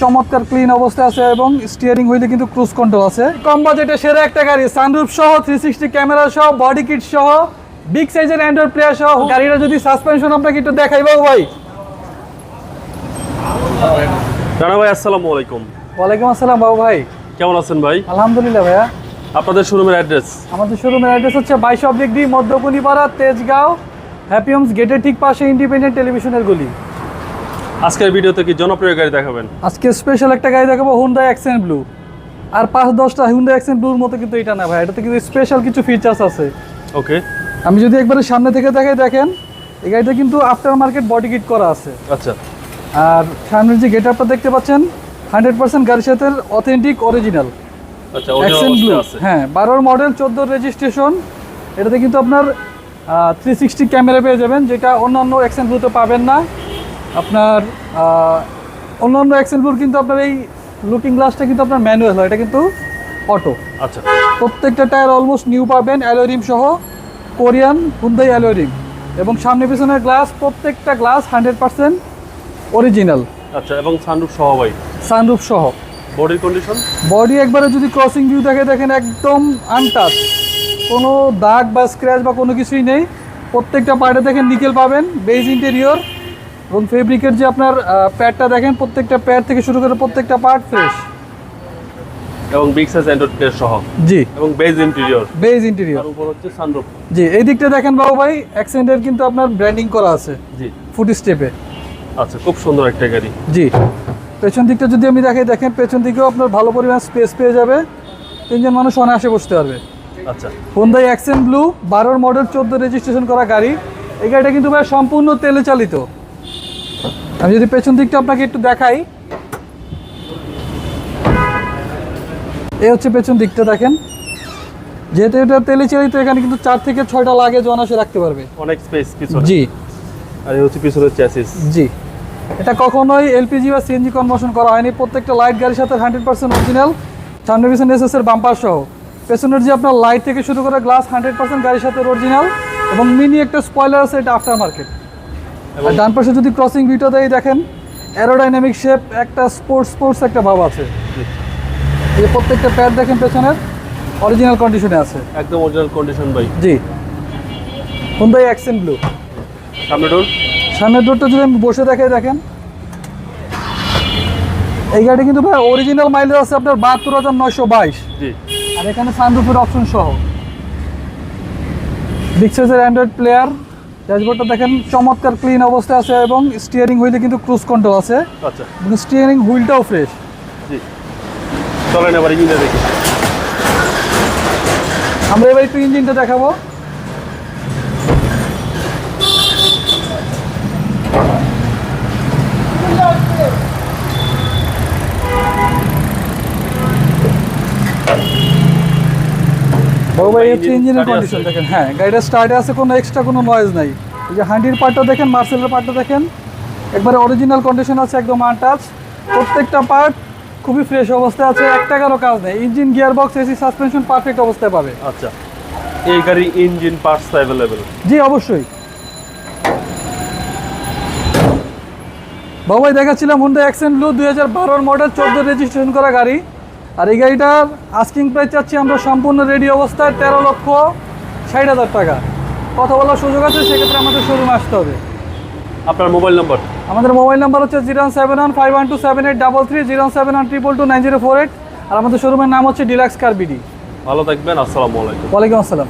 চমৎকার ক্লিন অবস্থা আছে এবং স্টিয়ারিং হুইলে কিন্তু ক্রুজ কন্ট্রোল আছে। কম বাজেটে সেরা একটা গাড়ি সানরুফ সহ থ্রি সিক্সটি ক্যামেরা সহ বডি কিট সহ বিগ সাইজের অ্যান্ড্রয়েড প্লেয়ার সহ। গাড়িটা যদি সাসপেনশন আপনাকে একটু দেখাইবো ভাই। রানা ভাই আসসালামু আলাইকুম। ওয়ালাইকুম আসসালাম বাবু ভাই। কেমন আছেন ভাই? আলহামদুলিল্লাহ ভাইয়া। আপনাদের শোরুমের অ্যাড্রেস আমাদের শোরুমের অ্যাড্রেস হচ্ছে বাইশ oblique D Madhyakunipara Tejgaon happy homes গেটের ঠিক পাশে ইন্ডিপেন্ডেন্ট টেলিভিশনের গলি। আজকের ভিডিওতে কি জনপ্রিয় গাড়ি দেখাবেন? আজকে স্পেশাল একটা গাড়ি দেখাবো হুন্ডা অ্যাক্সেন্ট ব্লু আর পাঁচ দশটা হুন্ডা অ্যাক্সেন্ট ব্লুর মতো কিন্তু এটা না ভাই এটাতে কিন্তু স্পেশাল কিছু ফিচার্স আছে। ওকে আমি যদি একবারে সামনে থেকে দেখাই দেখেন এই গাড়িটা কিন্তু আফটার মার্কেট বডি কিট করা আছে। আচ্ছা। আর সামনের যে গেট আপটা দেখতে পাচ্ছেন হান্ড্রেড পার্সেন্ট গাড়ির সাথে অথেন্টিক অরিজিনাল আচ্ছা হ্যাঁ বারোর মডেল চোদ্দোর রেজিস্ট্রেশন এটাতে কিন্তু আপনার থ্রি সিক্সটি ক্যামেরা পেয়ে যাবেন যেটা অন্যান্য অ্যাক্সেন্ট ব্লুতে পাবেন না। আপনার অন্যান্য ব্লুর কিন্তু আপনার এই লুকিং গ্লাসটা কিন্তু আপনার ম্যানুয়াল হয় এটা কিন্তু অটো আচ্ছা। প্রত্যেকটা টায়ার অলমোস্ট নিউ পাবেন অ্যালোরিম সহ কোরিয়ান হুন্দাই অ্যালোরিম এবং সামনে পিছনের গ্লাস প্রত্যেকটা গ্লাস হান্ড্রেড পার্সেন্ট অরিজিনাল আচ্ছা এবং সানরুফ সহ ভাই? সানরুফ সহ। বডির কন্ডিশন বডি একবারে যদি ক্রসিং ভিউ দেখে দেখেন একদম আনটাচ কোনো দাগ বা স্ক্র্যাচ বা কোনো কিছুই নেই। প্রত্যেকটা পার্টে দেখেন নিকেল পাবেন বেজ ইন্টেরিয়র এবং ফেব্রিকের যে আপনার প্যাডটা দেখেন প্রত্যেকটা প্যাড থেকে শুরু করে প্রত্যেকটা পার্ট ফ্রেশ এবং বিগ সাইজ অ্যান্ড্রয়েড সহ। জি। এবং বেজ ইন্টেরিয়র বেজ ইন্টেরিয়র উপর হচ্ছে সানরুফ জি এই দিকটা দেখেন বাবু ভাই অ্যাক্সেন্টের কিন্তু আপনার ব্র্যান্ডিং করা আছে। জি। ফুট স্টেপে আচ্ছা খুব সুন্দর একটা গাড়ি। জি। পেছন দিকটা যদি আমি দেখাই দেখেন পেছন দিকেও আপনার ভালো পরিমাণ স্পেস পেয়ে যাবে। তিনজন মানুষ অনায়াসে বসতে পারবে। আচ্ছা। হোন্দাই অ্যাক্সেন্ট ব্লু বারোর মডেল চোদ্দ রেজিস্ট্রেশন করা গাড়ি। এই গাড়িটা কিন্তু ভাই সম্পূর্ণ তেলে চালিত। আমি যদি পেছন দিকটা আপনাকে একটু দেখাই। এই হচ্ছে পেছন দিকটা দেখেন। যেহেতু এটা তেলে চালিত এখানে কিন্তু চার থেকে ছয়টা লাগেজ অনায়াসে রাখতে পারবে। অনেক স্পেস পিছনে। জি। আর এই হচ্ছে পিছনের চ্যাসিস জি। এটা কখনোই এলপিজি বা সিএনজি কনভার্সন করা হয়নি। প্রত্যেকটা লাইট গাড়ির সাথে হান্ড্রেড পার্সেন্ট অরিজিনাল সামনে পিছনে এসএস এর বাম্পার সহ। পেছনের যে আপনার লাইট থেকে শুরু করে গ্লাস হান্ড্রেড পার্সেন্ট গাড়ির সাথে অরিজিনাল এবং মিনি একটা স্পয়লার আছে এটা আফটার মার্কেট আর ডান পাশে যদি ক্রসিং ভিউটা দেয় দেখেন অ্যারোডাইনামিক শেপ একটা স্পোর্টস স্পোর্টস একটা ভাব আছে। এই প্রত্যেকটা প্যাড দেখেন পেছনের অরিজিনাল কন্ডিশনে আছে। একদম অরিজিনাল কন্ডিশন ভাই। জি। হুন্দাই অ্যাক্সেন্ট ব্লু সামনে ডোর সামনের ডোরটা যদি আমি বসে দেখাই দেখেন। এই গাড়ি কিন্তু ভাই অরিজিনাল মাইলেজ আছে আপনার বাহাত্তর হাজার নয়শো বাইশ। জি। আর এখানে সানরুফের অপশন সহ। বিগ সাইজের অ্যান্ড্রয়েড প্লেয়ার ড্যাশবোর্ডটা দেখেন চমৎকার ক্লিন অবস্থায় আছে এবং স্টিয়ারিং হুইলে কিন্তু ক্রুজ কন্ট্রোল আছে। আচ্ছা। স্টিয়ারিং হুইলটাও ফ্রেশ জি। চলেন এবার ইঞ্জিনটা দেখি। আমরা এবার একটু ইঞ্জিনটা দেখাবো। বড় ভাই হচ্ছে ইঞ্জিনের কন্ডিশন দেখেন। হ্যাঁ গাড়িটা স্টার্টে আছে কোনো এক্সট্রা কোনো নয়েজ নাই। এই যে হান্ডির পার্টটা দেখেন মার্সেলের পার্টটা দেখেন একবারে অরিজিনাল কন্ডিশন আছে একদম আনটাচ প্রত্যেকটা পার্ট খুবই ফ্রেশ অবস্থায় আছে এক টাকারও কাজ নেই। Engine gear box AC suspension perfect অবস্থায় পাবে। আচ্ছা এই গাড়ির ইঞ্জিন পার্টস অ্যাভেলেবেল জি অবশ্যই। বাবাই দেখাচ্ছিলাম হুন্ডা অ্যাক্সেন্ট ব্লু দুই হাজার বারোর মডেল চোদ্দ রেজিস্ট্রেশন করা গাড়ি। আর এই গাড়িটার আস্কিং প্রাইস চাচ্ছি আমরা সম্পূর্ণ রেডি অবস্থায় তেরো লক্ষ ষাট হাজার টাকা। কথা বলার সুযোগ আছে সেক্ষেত্রে আমাদের শোরুমে আসতে হবে। আপনার মোবাইল নম্বর আমাদের মোবাইল নাম্বার হচ্ছে zero seven one five one two seven eight double three zero seven one triple two nine zero four eight আর আমাদের শোরুমের নাম হচ্ছে ডিলাক্স কার বিডি ভালো থাকবেন আসসালামু আলাইকুম। ওয়ালাইকুম আসসালাম।